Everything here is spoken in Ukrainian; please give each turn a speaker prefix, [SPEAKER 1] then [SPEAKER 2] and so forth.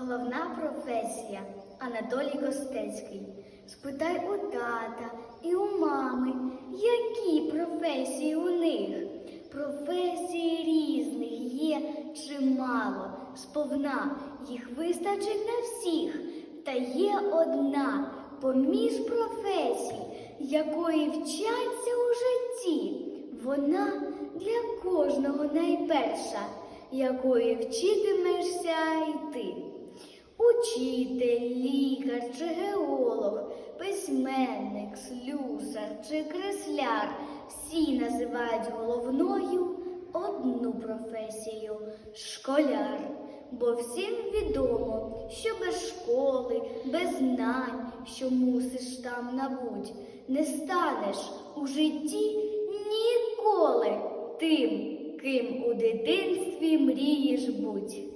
[SPEAKER 1] Головна професія Анатолій Костецький. Спитай у тата і у мами, які професії у них. Професій різних є чимало, сповна їх вистачить на всіх. Та є одна поміж професій, якої вчаться у житті. Вона для кожного найперша, якої вчитимешся й ти. Учитель, лікар чи геолог, письменник, слюсар чи кресляр всі називають головною одну професію школяр. Бо всім відомо, що без школи, без знань, що мусиш там набуть, не станеш у житті ніколи тим, ким у дитинстві мрієш будь.